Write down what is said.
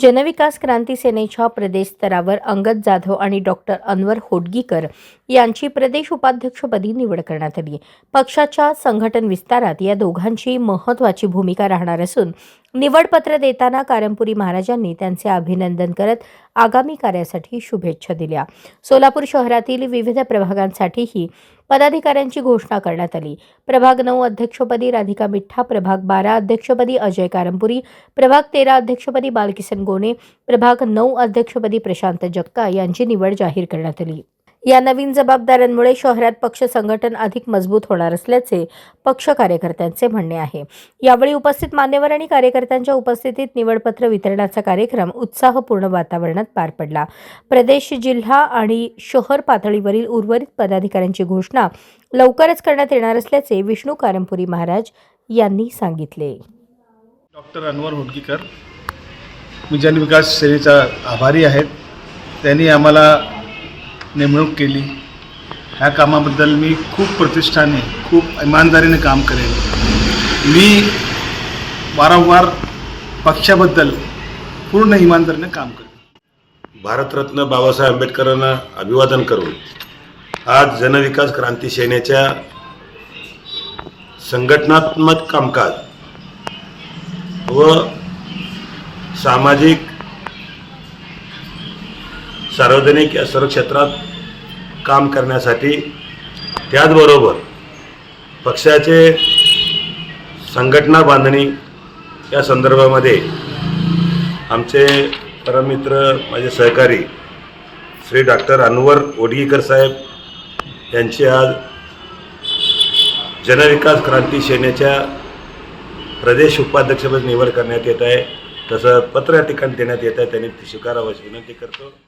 जनविकास क्रांती सेनेच्या प्रदेश स्तरावर अंगद जाधव आणि डॉक्टर अनवर होडगीकर यांची प्रदेश उपाध्यक्षपदी निवड करण्यात आली. पक्षाच्या संघटन विस्तारात या दोघांची महत्त्वाची भूमिका राहणार असून निवडपत्र देताना कारंपुरी महाराजांनी त्यांचे अभिनंदन करत आगामी कार्यासाठी शुभेच्छा दिल्या. सोलापूर शहरातील विविध प्रभागांसाठीही पदाधिकाऱ्यांची घोषणा करण्यात आली. प्रभाग नऊ अध्यक्षपदी राधिका मिठ्ठा प्रभाग बारा अध्यक्षपदी अजय कारंपुरी प्रभाग तेरा अध्यक्षपदी बालकिसन गोने प्रभाग नऊ अध्यक्षपदी प्रशांत जगता यांची निवड जाहीर करण्यात आली. या नवीन जबाबदाऱ्यांमुळे शहरात पक्ष संघटन अधिक मजबूत होणार असल्याचे पक्ष कार्यकर्त्यांचे म्हणणे आहे. यावेळी उपस्थित मान्यवर आणि कार्यकर्त्यांच्या उपस्थितीत निवडपत्र वितरणाचा कार्यक्रम उत्साहपूर्ण वातावरणात पार पडला. प्रदेश जिल्हा आणि शहर पातळीवरील उर्वरित पदाधिकाऱ्यांची घोषणा लवकरच करण्यात येणार असल्याचे विष्णू कारंपुरी महाराज यांनी सांगितले. डॉक्टर अनवर होडगीकर मी जनविकास सेनेचा आभारी आहेत. त्यांनी आम्हाला नेमणूक केली. ह्या कामाबद्दल मी खूप प्रतिष्ठाने खूप इमानदारीने काम करेन. मी वारंवार पक्षाबद्दल पूर्ण इमानदारीने काम करेन. भारतरत्न बाबासाहेब आंबेडकरांना अभिवादन करून आज जनविकास क्रांती सेनेच्या संघटनात्मक कामकाज व सामाजिक सार्वजनिक या सर्व क्षेत्रात काम करण्यासाठी. त्याचबरोबर पक्षाचे संघटना बांधणी या संदर्भामध्ये आमचे परममित्र माझे सहकारी श्री डॉक्टर अनवर ओडगीकर साहेब यांची आज जनविकास क्रांती सेनेच्या प्रदेश उपाध्यक्षपद निवड करण्यात येत आहे. तसं पत्र या ठिकाणी देण्यात येत आहे. त्यांनी ती विनंती करतो.